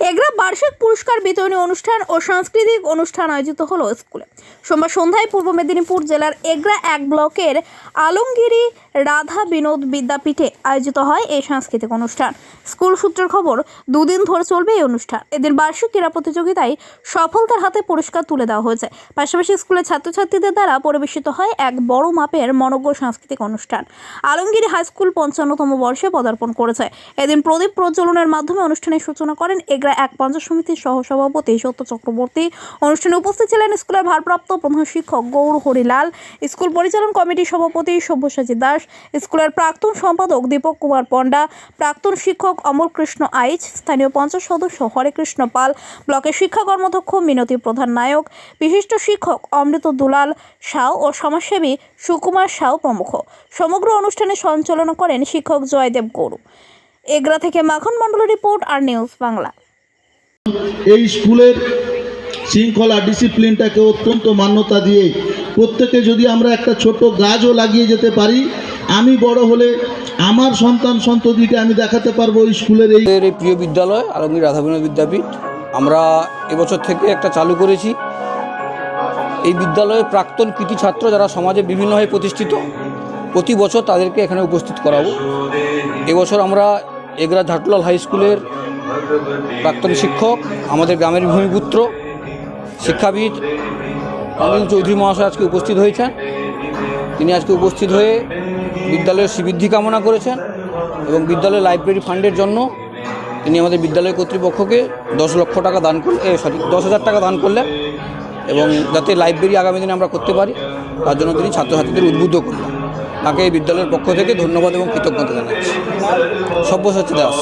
এগরা বার্ষিক পুরস্কার বিতরণী অনুষ্ঠান ও সাংস্কৃতিক অনুষ্ঠান আয়োজিত হলো স্কুলে। সোমবার সন্ধ্যায় পূর্ব মেদিনীপুর জেলার এগরা এক ব্লকের আলমগিরি রাধা বিনোদ বিদ্যাপীঠে আয়োজিত হয় এই সাংস্কৃতিক অনুষ্ঠান। স্কুল সূত্রের খবর, দুদিন ধরে চলবে এই অনুষ্ঠান। এদিন বার্ষিক ক্রীড়া প্রতিযোগিতায় সফলতার হাতে পুরস্কার তুলে দেওয়া হয়েছে। পাশাপাশি স্কুলের ছাত্রছাত্রীদের দ্বারা পরিবেশিত হয় এক বড় মাপের মনজ্ঞ সাংস্কৃতিক অনুষ্ঠান। আলমগিরি হাই স্কুল পঞ্চান্নতম বর্ষে পদার্পণ করেছে। এদিন প্রদীপ প্রজ্বলনের মাধ্যমে অনুষ্ঠানের সূচনা করেন এগরা এক পঞ্চায়েত সমিতির সহসভাপতি সত্য চক্রবর্তী অনুষ্ঠানে উপস্থিত ছিলেন স্কুলের ভারপ্রাপ্ত প্রধান শিক্ষক গৌর হরিলাল, স্কুল পরিচালন কমিটির সভাপতি সব্যসাচী দাস, স্কুলের প্রাক্তন সম্পাদক দীপক কুমার পণ্ডা, প্রাক্তন শিক্ষক অমল কৃষ্ণ আইচ, স্থানীয় পঞ্চায়েত সদস্য হরেকৃষ্ণ পাল, ব্লকের শিক্ষা কর্মদক্ষ মিনতি প্রধান নায়ক, বিশিষ্ট শিক্ষক অমৃত দুলাল সাউ ও সমাজসেবী সুকুমার সাউ প্রমুখ। সমগ্র অনুষ্ঠানে সঞ্চালনা করেন শিক্ষক জয়দেব গৌড় এগরা থেকে মাখন মণ্ডল রিপোর্ট, আর নিউজ বাংলা। এই স্কুলের শৃঙ্খলা ডিসিপ্লিনটাকে অত্যন্ত মান্যতা দিয়ে প্রত্যেকে যদি আমরা একটা ছোট গাছও লাগিয়ে যেতে পারি, আমি বড় হলে আমার সন্তান সন্ততিকে আমি দেখাতে পারব এই স্কুলের এই প্রিয় বিদ্যালয়, আলমগীর রাধাবিনোদ বিদ্যাপীঠ। আমরা এবছর থেকে একটা চালু করেছি। এই বিদ্যালয়ের প্রাক্তন কৃতি ছাত্র যারা সমাজে বিভিন্নভাবে প্রতিষ্ঠিত, প্রতি বছর তাদেরকে এখানে উপস্থিত করাবো। এবছর আমরা এগরা ঝাটলাল হাই স্কুলের প্রাক্তন শিক্ষক, আমাদের গ্রামের ভূমিপুত্র, শিক্ষাবিদ অনিল চৌধুরী মহাশয় আজকে উপস্থিত হয়েছেন। তিনি আজকে উপস্থিত হয়ে বিদ্যালয়ের শ্রীবৃদ্ধি কামনা করেছেন এবং বিদ্যালয় লাইব্রেরি ফান্ডের জন্য তিনি আমাদের বিদ্যালয় কর্তৃপক্ষকে দশ লক্ষ টাকা দান করলেন সরি, দশ হাজার টাকা দান করলেন এবং যাতে লাইব্রেরি আগামী দিনে আমরা করতে পারি, তার জন্য তিনি ছাত্রছাত্রীদের উদ্বুদ্ধ করলেন। তাকে এই বিদ্যালয়ের পক্ষ থেকে ধন্যবাদ এবং কৃতজ্ঞতা জানাচ্ছি। সব্যসাচী দাস।